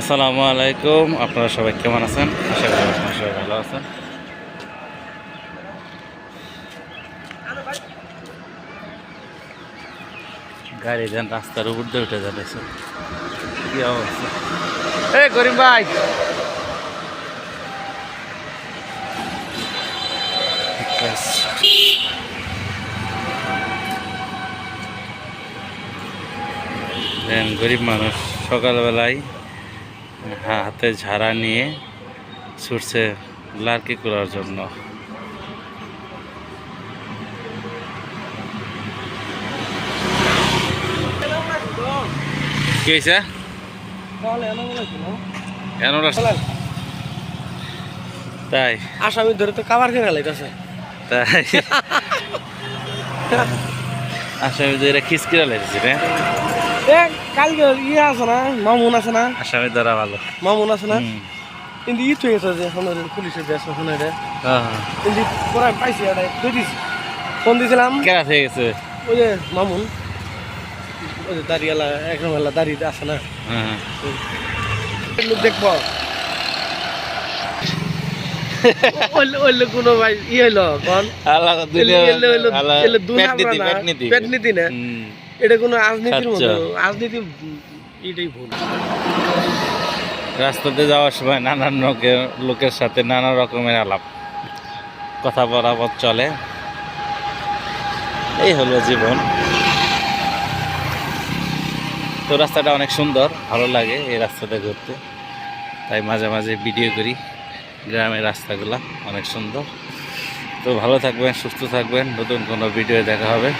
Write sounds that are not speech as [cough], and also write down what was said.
আসসালামু আলাইকুম। আপনারা সবাই কেমন আছেন? আশা করি আপনারা সবাই ভালো আছেন। গাড়ি যান রাস্তার উপর দিয়ে উঠে যাচ্ছে। কি অবস্থা? এ, করিম ভাই! গরিব মানুষ সকালবেলায় হাতে ঝাড়া নিয়ে ছুটছে লার্কি করার জন্য। কি হয়েছে? তাই। আসামি ধরে তো কাবার খেয়ে লাইতেছে তাই। [laughs] আসামি ধরে খিচকিরা লেগেছে রে। কালকে ইয়ে আছে না মামুন আছে না? আসামি ধরা ভালো। মামুন আছে না। কিন্তু ই থয়ে গেছে যে ফোনের পুলিশের দেশ ফোনে রে হ্যাঁ, হ্যাঁ। কিন্তু পরে পাইছি এটা তুই দিস ফোন দিয়েছিলাম কেরা থেকে গেছে। ওই যে মামুন ওই যে দাঁড়িয়েলা একদম হেলা দাঁড়িয়ে আছে না? হ্যাঁ। লোক দেখব। কোনো ভাই ই হইল কন? আল্লাহ দিলে হইল পেট নীতি না? এটা কোনো রাজনীতির মতো আচ্ছা। রাজনীতি এটাই ভুল। রাস্তাতে যাওয়ার সময় নানান লোকের লোকের সাথে নানা রকমের আলাপ। কথা বরাবর চলে। এই হলো জীবন। তো রাস্তাটা অনেক সুন্দর ভালো লাগে এই রাস্তাতে ঘুরতে। তাই মাঝে মাঝে ভিডিও করি গ্রামের রাস্তাগুলা অনেক সুন্দর। তো ভালো থাকবেন সুস্থ থাকবেন নতুন কোনো ভিডিও দেখা হবে।